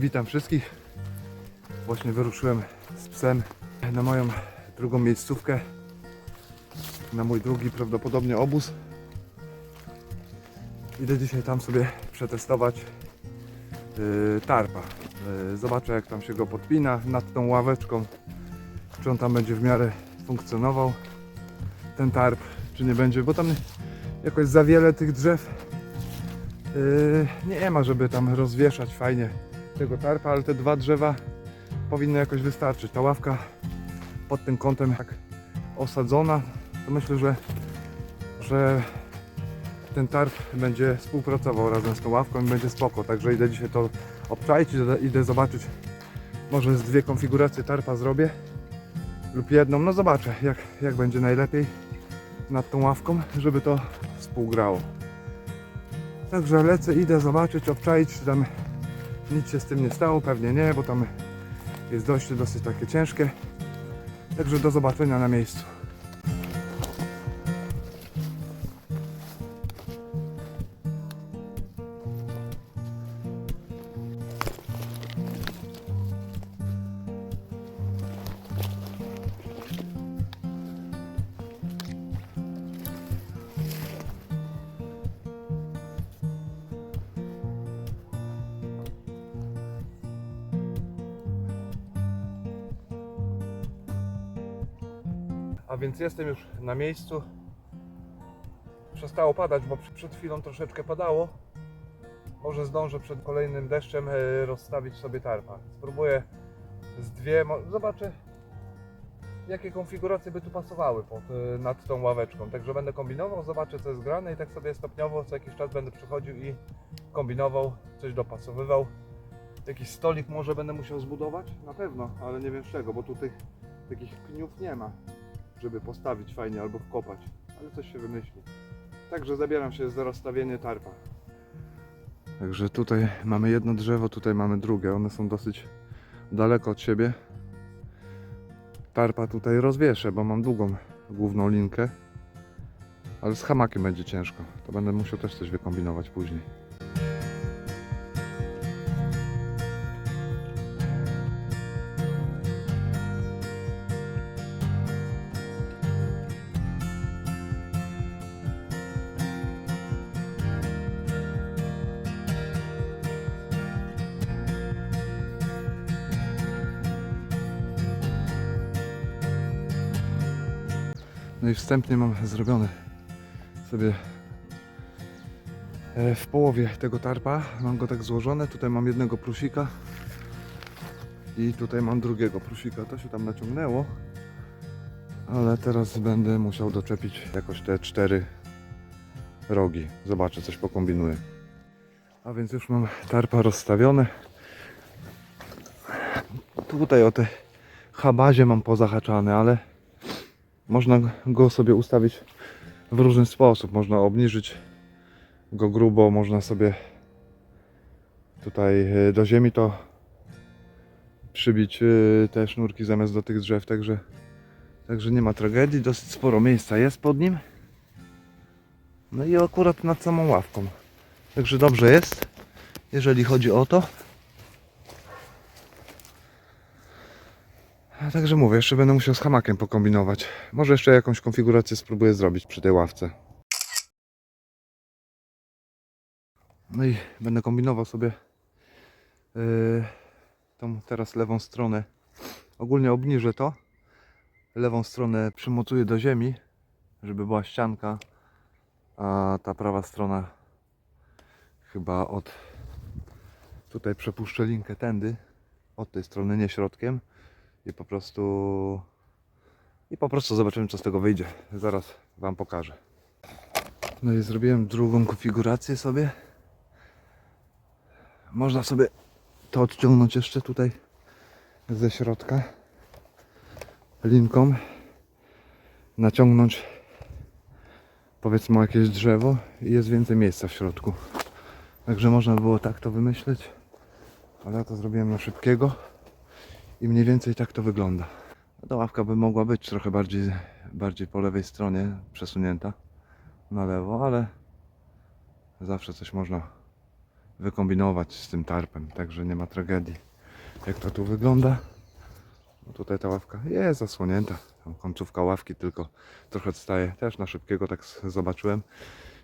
Witam wszystkich. Właśnie wyruszyłem z psem na moją drugą miejscówkę. Na mój drugi prawdopodobnie obóz. Idę dzisiaj tam sobie przetestować yy, tarpa. Yy, zobaczę jak tam się go podpina nad tą ławeczką. Czy on tam będzie w miarę funkcjonował. Ten tarp, czy nie będzie, bo tam jakoś za wiele tych drzew yy, nie ma, żeby tam rozwieszać fajnie tego tarpa, ale te dwa drzewa powinny jakoś wystarczyć. Ta ławka pod tym kątem tak osadzona, to myślę, że, że ten tarp będzie współpracował razem z tą ławką i będzie spoko. Także idę dzisiaj to obczaić, idę, zobaczyć. Może z dwie konfiguracje tarpa zrobię lub jedną. No zobaczę, jak, jak będzie najlepiej nad tą ławką, żeby to współgrało. Także lecę, idę zobaczyć, obczaić, tam nic się z tym nie stało. Pewnie nie, bo tam jest dość dosyć takie ciężkie. Także do zobaczenia na miejscu. A więc jestem już na miejscu. Przestało padać, bo przed chwilą troszeczkę padało. Może zdążę przed kolejnym deszczem e, rozstawić sobie tarpa. Spróbuję z dwie, zobaczę jakie konfiguracje by tu pasowały pod, e, nad tą ławeczką. Także będę kombinował, zobaczę co jest grane i tak sobie stopniowo co jakiś czas będę przychodził i kombinował, coś dopasowywał. Jakiś stolik może będę musiał zbudować? Na pewno, ale nie wiem z czego, bo tu tych takich pniów nie ma żeby postawić fajnie albo wkopać, ale coś się wymyśli. Także zabieram się za rozstawienie tarpa. Także tutaj mamy jedno drzewo, tutaj mamy drugie. One są dosyć daleko od siebie. Tarpa tutaj rozwieszę, bo mam długą główną linkę. Ale z hamakiem będzie ciężko. To będę musiał też coś wykombinować później. No i wstępnie mam zrobione sobie e, w połowie tego tarpa. Mam go tak złożone. Tutaj mam jednego prusika i tutaj mam drugiego prusika. To się tam naciągnęło, ale teraz będę musiał doczepić jakoś te cztery rogi. Zobaczę, coś pokombinuję. A więc już mam tarpa rozstawione. Tutaj o te habazie mam pozahaczane, ale można go sobie ustawić w różny sposób. Można obniżyć go grubo, można sobie tutaj e, do ziemi to przybić e, te sznurki zamiast do tych drzew, także, także nie ma tragedii. Dosyć sporo miejsca jest pod nim. No i akurat nad samą ławką. Także dobrze jest, jeżeli chodzi o to. Także mówię, jeszcze będę musiał z hamakiem pokombinować. Może jeszcze jakąś konfigurację spróbuję zrobić przy tej ławce. No i będę kombinował sobie yy, tą teraz lewą stronę. Ogólnie obniżę to. Lewą stronę przymocuję do ziemi, żeby była ścianka, a ta prawa strona chyba od tutaj przepuszczę linkę tędy, od tej strony, nie środkiem i po prostu i po prostu zobaczymy co z tego wyjdzie. Zaraz Wam pokażę. No i zrobiłem drugą konfigurację sobie. Można sobie to odciągnąć jeszcze tutaj ze środka linką naciągnąć powiedzmy jakieś drzewo i jest więcej miejsca w środku. Także można było tak to wymyśleć, ale ja to zrobiłem na szybkiego i mniej więcej tak to wygląda. Ta ławka by mogła być trochę bardziej, bardziej po lewej stronie przesunięta na lewo, ale zawsze coś można wykombinować z tym tarpem, także nie ma tragedii. Jak to tu wygląda? No tutaj ta ławka jest zasłonięta. Tam końcówka ławki tylko trochę odstaje. Też na szybkiego tak zobaczyłem.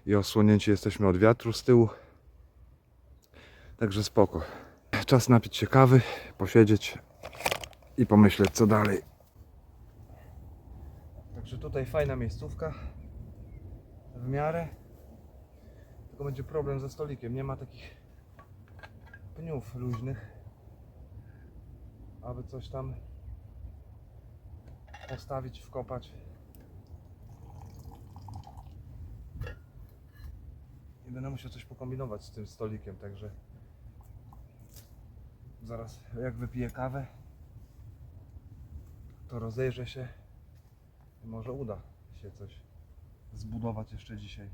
I osłonięci jesteśmy od wiatru z tyłu. Także spoko. Czas napić się kawy, posiedzieć i pomyśleć co dalej. Także tutaj fajna miejscówka. W miarę. Tylko będzie problem ze stolikiem. Nie ma takich pniów luźnych. Aby coś tam postawić, wkopać. I będę musiał coś pokombinować z tym stolikiem, także zaraz jak wypiję kawę, to rozejrzę się i może uda się coś zbudować jeszcze dzisiaj.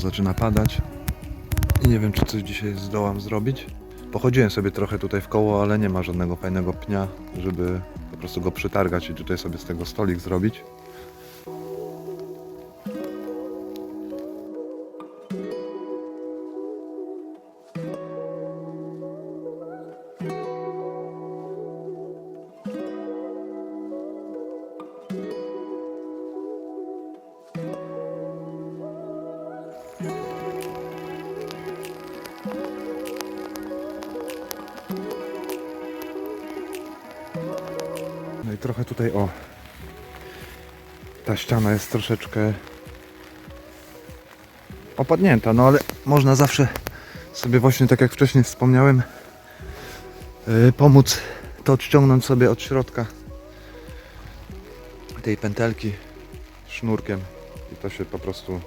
Zaczyna padać i nie wiem czy coś dzisiaj zdołam zrobić. Pochodziłem sobie trochę tutaj w koło, ale nie ma żadnego fajnego pnia, żeby po prostu go przytargać i tutaj sobie z tego stolik zrobić. Trochę tutaj o. Ta ściana jest troszeczkę opadnięta, no ale można zawsze sobie właśnie tak jak wcześniej wspomniałem yy, pomóc to odciągnąć sobie od środka tej pętelki sznurkiem i to się po prostu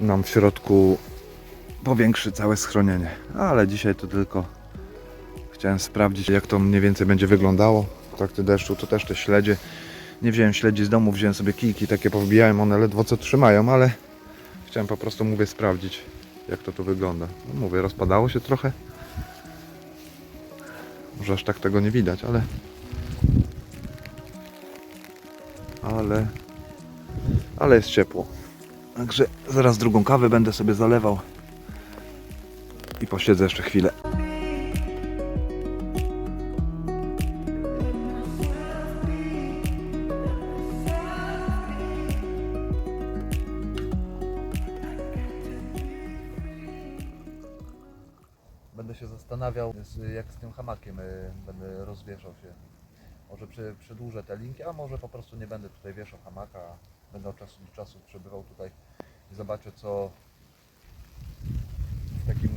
nam w środku powiększy całe schronienie. Ale dzisiaj to tylko Chciałem sprawdzić, jak to mniej więcej będzie wyglądało w trakcie deszczu. To też te śledzie. Nie wziąłem śledzi z domu, wziąłem sobie kijki, takie powbijałem, one ledwo co trzymają, ale chciałem po prostu, mówię, sprawdzić, jak to tu wygląda. No, mówię, rozpadało się trochę. Może aż tak tego nie widać, ale... Ale... Ale jest ciepło. Także zaraz drugą kawę będę sobie zalewał. I posiedzę jeszcze chwilę. Z- jak z tym hamakiem y, będę rozwieszał się. Może przy, przedłużę te linki, a może po prostu nie będę tutaj wieszał hamaka. Będę od czasu do czasu przebywał tutaj i zobaczę co w takim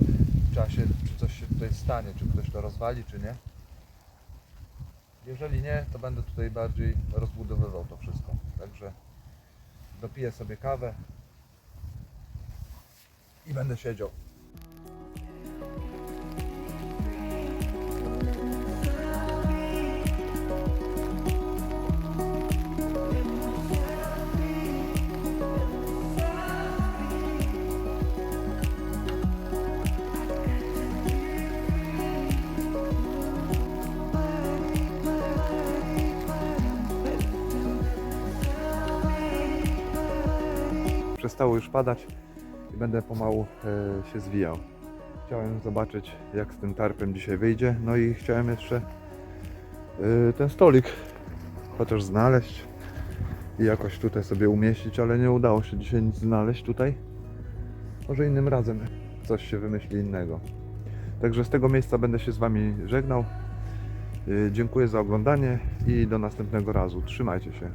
czasie, czy coś się tutaj stanie, czy ktoś to rozwali, czy nie. Jeżeli nie, to będę tutaj bardziej rozbudowywał to wszystko. Także dopiję sobie kawę i będę siedział. Przestało już padać i będę pomału e, się zwijał. Chciałem zobaczyć jak z tym tarpem dzisiaj wyjdzie, no i chciałem jeszcze e, ten stolik chociaż znaleźć. i jakoś tutaj sobie umieścić, ale nie udało się dzisiaj nic znaleźć tutaj. Może innym razem coś się wymyśli innego. Także z tego miejsca będę się z Wami żegnał. Yy, Dziękuję za oglądanie i do następnego razu. Trzymajcie się.